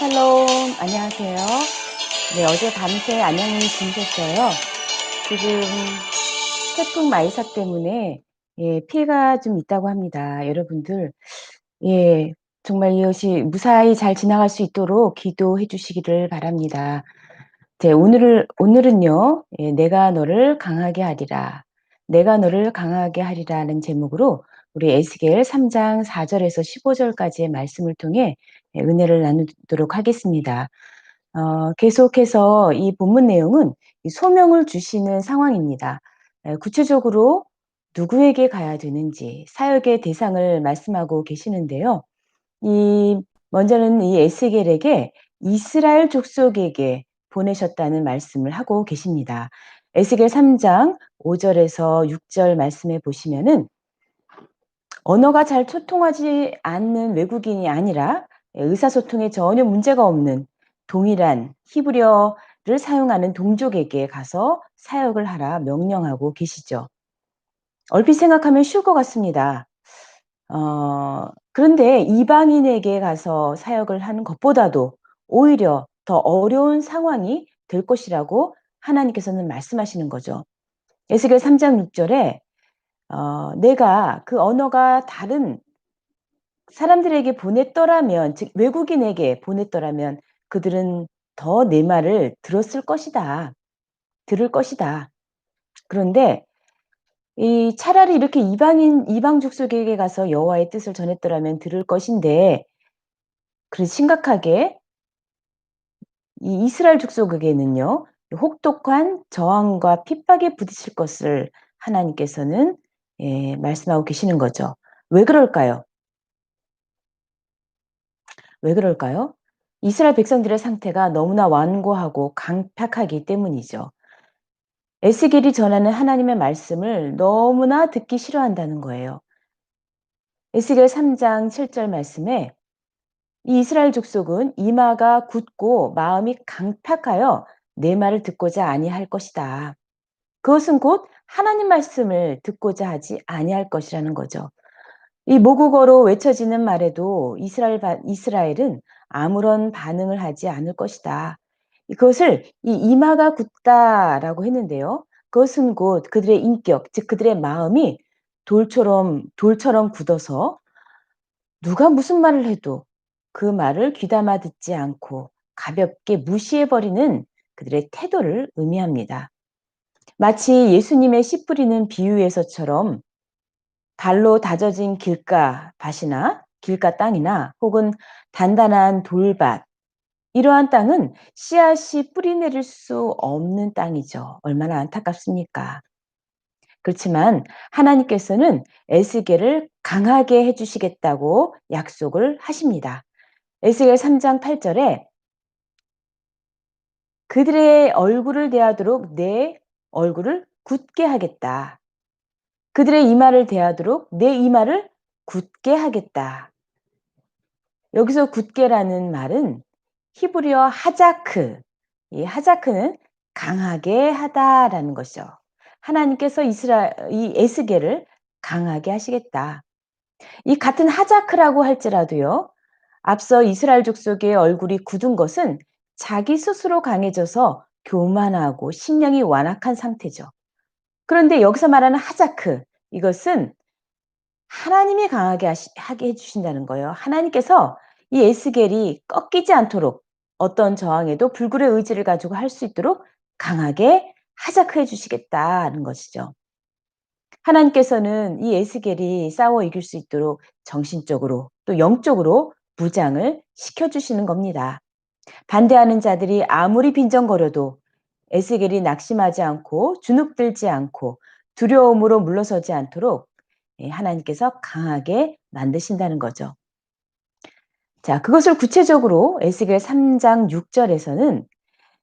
샬롬, 안녕하세요. 네, 어제 밤새 안녕히 주무셨어요. 지금 태풍 마이사 때문에 예, 피해가 좀 있다고 합니다. 여러분들, 예, 정말 이것이 무사히 잘 지나갈 수 있도록 기도해 주시기를 바랍니다. 네, 오늘을, 오늘은요, 예, 내가 너를 강하게 하리라. 내가 너를 강하게 하리라는 제목으로 우리 에스겔 3장 4절에서 15절까지의 말씀을 통해 예, 은혜를 나누도록 하겠습니다. 어, 계속해서 이 본문 내용은 소명을 주시는 상황입니다. 예, 구체적으로 누구에게 가야 되는지 사역의 대상을 말씀하고 계시는데요. 이 먼저는 이 에스겔에게 이스라엘 족속에게 보내셨다는 말씀을 하고 계십니다. 에스겔 3장 5절에서 6절 말씀에 보시면은 언어가 잘 소통하지 않는 외국인이 아니라 의사소통에 전혀 문제가 없는 동일한 히브리어를 사용하는 동족에게 가서 사역을 하라 명령하고 계시죠. 얼핏 생각하면 쉬울 것 같습니다. 어, 그런데 이방인에게 가서 사역을 하는 것보다도 오히려 더 어려운 상황이 될 것이라고 하나님께서는 말씀하시는 거죠. 에스겔 3장 6절에 어, 내가 그 언어가 다른 사람들에게 보냈더라면, 즉 외국인에게 보냈더라면 그들은 더 내 말을 들었을 것이다. 들을 것이다. 그런데 이 차라리 이렇게 이방인 이방 족속에게 가서 여호와의 뜻을 전했더라면 들을 것인데 그 심각하게 이 이스라엘 족속에게는요 혹독한 저항과 핍박에 부딪힐 것을 하나님께서는 예, 말씀하고 계시는 거죠. 왜 그럴까요? 왜 그럴까요? 이스라엘 백성들의 상태가 너무나 완고하고 강팍하기 때문이죠. 에스겔이 전하는 하나님의 말씀을 너무나 듣기 싫어한다는 거예요. 에스겔 3장 7절 말씀에 이 이스라엘 족속은 이마가 굳고 마음이 강팍하여 내 말을 듣고자 아니할 것이다. 그것은 곧 하나님 말씀을 듣고자 하지 아니할 것이라는 거죠. 이 모국어로 외쳐지는 말에도 이스라엘, 이스라엘은 아무런 반응을 하지 않을 것이다. 그것을 이 이마가 굳다라고 했는데요. 그것은 곧 그들의 인격, 즉 그들의 마음이 돌처럼 돌처럼 굳어서 누가 무슨 말을 해도 그 말을 귀담아 듣지 않고 가볍게 무시해 버리는 그들의 태도를 의미합니다. 마치 예수님의 씨 뿌리는 비유에서처럼 발로 다져진 길가 밭이나 길가 땅이나 혹은 단단한 돌밭 이러한 땅은 씨앗이 뿌리 내릴 수 없는 땅이죠. 얼마나 안타깝습니까? 그렇지만 하나님께서는 에스겔을 강하게 해주시겠다고 약속을 하십니다. 에스겔 3장 8절에 그들의 얼굴을 대하도록 내 얼굴을 굳게 하겠다. 그들의 이마를 대하도록 내 이마를 굳게 하겠다. 여기서 굳게라는 말은 히브리어 하자크. 이 하자크는 강하게 하다라는 것이죠. 하나님께서 이스라 이 에스겔을 강하게 하시겠다. 이 같은 하자크라고 할지라도요. 앞서 이스라엘 족속의 얼굴이 굳은 것은 자기 스스로 강해져서 교만하고 심령이 완악한 상태죠. 그런데 여기서 말하는 하자크 이것은 하나님이 강하게 하시, 하게 해주신다는 거예요. 하나님께서 이 에스겔이 꺾이지 않도록 어떤 저항에도 불굴의 의지를 가지고 할 수 있도록 강하게 하자크 해 주시겠다는 것이죠. 하나님께서는 이 에스겔이 싸워 이길 수 있도록 정신적으로 또 영적으로 무장을 시켜주시는 겁니다. 반대하는 자들이 아무리 빈정거려도 에스겔이 낙심하지 않고 주눅들지 않고 두려움으로 물러서지 않도록 예, 하나님께서 강하게 만드신다는 거죠. 자, 그것을 구체적으로 에스겔 3장 6절에서는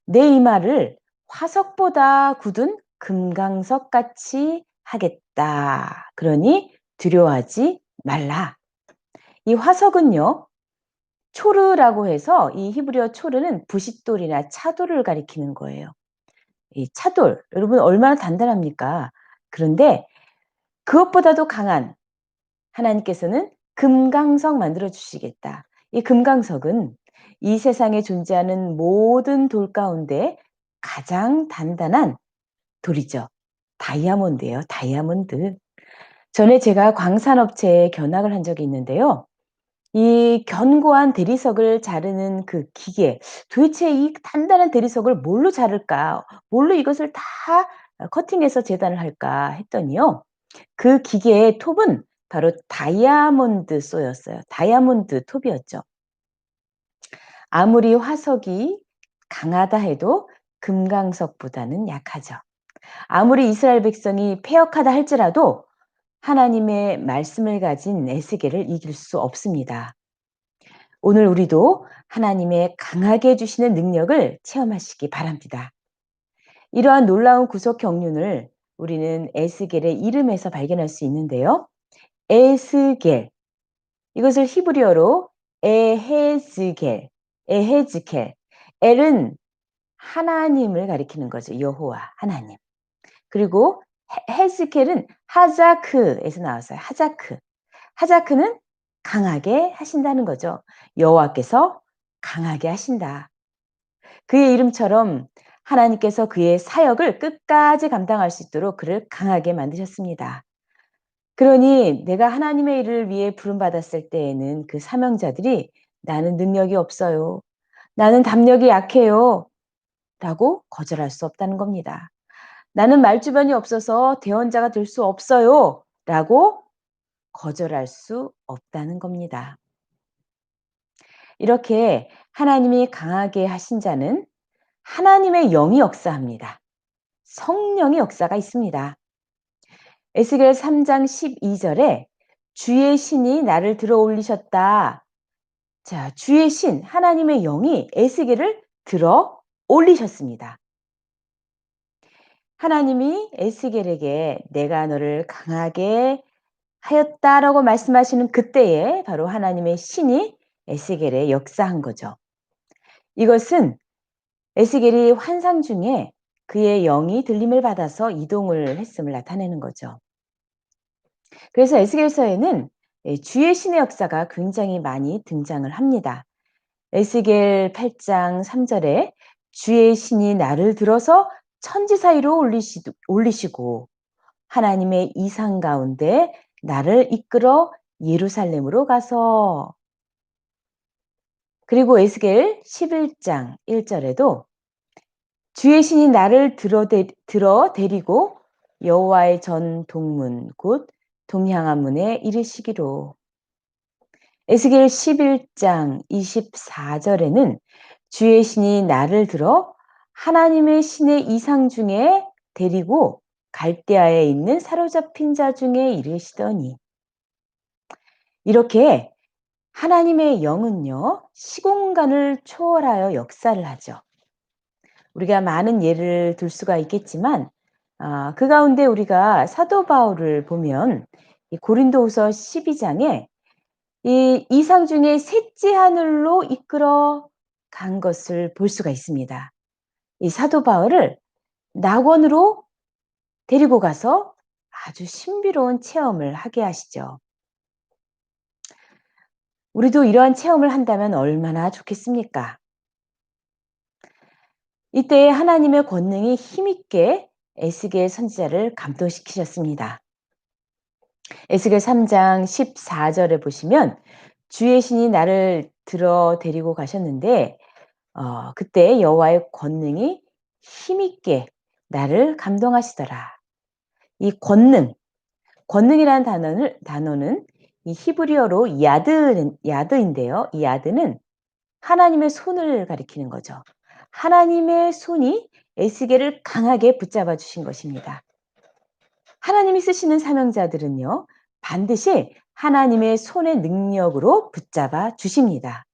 내 이마를 화석보다 굳은 금강석 같이 하겠다. 그러니 두려워하지 말라. 이 화석은요, 초르라고 해서 이 히브리어 초르는 부싯돌이나 차돌을 가리키는 거예요. 이 차돌, 여러분 얼마나 단단합니까? 그런데 그것보다도 강한 하나님께서는 금강석 만들어 주시겠다. 이 금강석은 이 세상에 존재하는 모든 돌 가운데 가장 단단한 돌이죠. 다이아몬드예요. 다이아몬드. 전에 제가 광산업체에 견학을 한 적이 있는데요. 이 견고한 대리석을 자르는 그 기계, 도대체 이 단단한 대리석을 뭘로 자를까? 뭘로 이것을 다어 커팅해서 재단을 할까 했더니요. 그 기계의 톱은 바로 다이아몬드 쏘였어요. 다이아몬드 톱이었죠. 아무리 화석이 강하다 해도 금강석보다는 약하죠. 아무리 이스라엘 백성이 패역하다 할지라도 하나님의 말씀을 가진 에스겔을 이길 수 없습니다. 오늘 우리도 하나님의 강하게 해 주시는 능력을 체험하시기 바랍니다. 이러한 놀라운 구속 경륜을 우리는 에스겔의 이름에서 발견할 수 있는데요. 에스겔 이것을 히브리어로 에헤즈겔, 에헤즈켈. 엘은 하나님을 가리키는 거죠. 여호와 하나님. 그리고 헤 헤즈켈은 하자크에서 나왔어요. 하자크. 하자크는 강하게 하신다는 거죠. 여호와께서 강하게 하신다. 그의 이름처럼 하나님께서 그의 사역을 끝까지 감당할 수 있도록 그를 강하게 만드셨습니다. 그러니 내가 하나님의 일을 위해 부름받았을 때에는 그 사명자들이 "나는 능력이 없어요. 나는 담력이 약해요." 라고 거절할 수 없다는 겁니다. " 나는 말주변이 없어서 대언자가 될 수 없어요." 라고 거절할 수 없다는 겁니다. 이렇게 하나님이 강하게 하신 자는 하나님의 영이 역사합니다. 성령의 역사가 있습니다. 에스겔 3장 12절에 "주의 신이 나를 들어 올리셨다." 자 주의 신 하나님의 영이 에스겔을 들어 올리셨습니다. 하나님이 에스겔에게 "내가 너를 강하게 하였다."라고 말씀하시는 그때에 바로 하나님의 신이 에스겔에 역사한 거죠. 이것은 에스겔이 환상 중에 그의 영이 들림을 받아서 이동을 했음을 나타내는 거죠. 그래서 에스겔서에는 예 주의 신의 역사가 굉장히 많이 등장을 합니다. 에스겔 8장 3절에 "주의 신이 나를 들어서 천지 사이로 올리시 올리시고 하나님의 이상 가운데 나를 이끌어 예루살렘으로 가서" 그리고 에스겔 11장 1절에도 "주의 신이 나를 들어 데 들어 데리고 여호와의 전 동문 곧 동향한 문에 이르시기로" 에스겔 11장 24절에는 "주의 신이 나를 들어 하나님의 신의 이상 중에 데리고 갈대아에 있는 사로잡힌 자 중에 이르시더니" 이렇게 하나님의 영은요 시공간을 초월하여 역사를 하죠. 우리가 많은 예를 들 수가 있겠지만 아 그 가운데 우리가 사도 바울을 보면 이 고린도후서 12장에 이 이상 중에 셋째 하늘로 이끌어 간 것을 볼 수가 있습니다. 이 사도 바울을 낙원으로 데리고 가서 아주 신비로운 체험을 하게 하시죠. 우리도 이러한 체험을 한다면 얼마나 좋겠습니까? 이때에 하나님의 권능이 힘있게 에스겔 선지자를 감동시키셨습니다. 에스겔 3장 14절에 보시면 "주의 신이 나를 들어 데리고 가셨는데 어 그때 여호와의 권능이 힘있게 나를 감동하시더라." 이 권능, 권능이라는 단어를 단어는 이 히브리어로 야드 야드인데요. 이 야드는 하나님의 손을 가리키는 거죠. 하나님의 손이 에스겔을 강하게 붙잡아 주신 것입니다. 하나님이 쓰시는 사명자들은요. 반드시 하나님의 손의 능력으로 붙잡아 주십니다.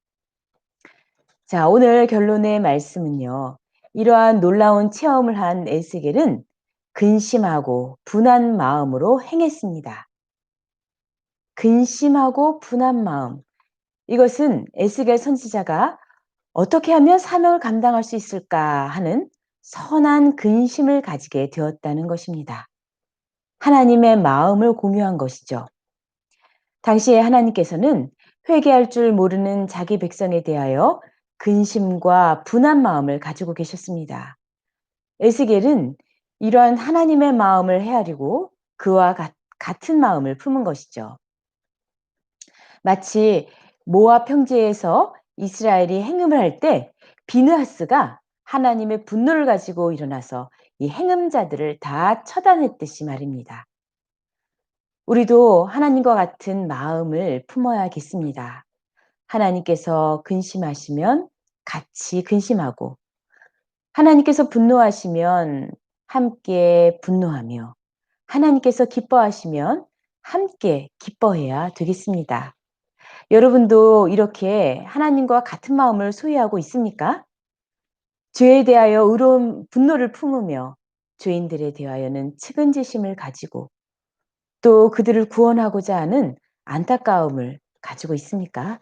자 오늘 결론의 말씀은요. 이러한 놀라운 체험을 한 에스겔은 근심하고 분한 마음으로 행했습니다. 근심하고 분한 마음. 이것은 에스겔 선지자가 '어떻게 하면 사명을 감당할 수 있을까?' 하는 선한 근심을 가지게 되었다는 것입니다. 하나님의 마음을 공유한 것이죠. 당시에 하나님께서는 회개할 줄 모르는 자기 백성에 대하여 근심과 분한 마음을 가지고 계셨습니다. 에스겔은 이러한 하나님의 마음을 헤아리고 그와 같, 같은 마음을 품은 것이죠. 마치 모압 평지에서 이스라엘이 행음을 할 때 비느하스가 하나님의 분노를 가지고 일어나서 이 행음자들을 다 처단했듯이 말입니다. 우리도 하나님과 같은 마음을 품어야겠습니다. 하나님께서 근심하시면 같이 근심하고 하나님께서 분노하시면 함께 분노하며 하나님께서 기뻐하시면 함께 기뻐해야 되겠습니다. 여러분도 이렇게 하나님과 같은 마음을 소유하고 있습니까? 죄에 대하여 의로운 분노를 품으며 죄인들에 대하여는 측은지심을 가지고 또 그들을 구원하고자 하는 안타까움을 가지고 있습니까?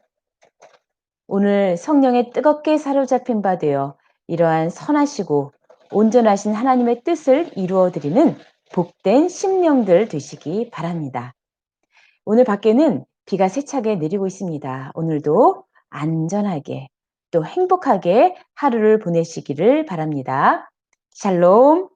오늘 성령에 뜨겁게 사로잡힌 바 되어 이러한 선하시고 온전하신 하나님의 뜻을 이루어 드리는 복된 심령들 되시기 바랍니다. 오늘 밖에는 비가 세차게 내리고 있습니다. 오늘도 안전하게 또 행복하게 하루를 보내시기를 바랍니다. 샬롬.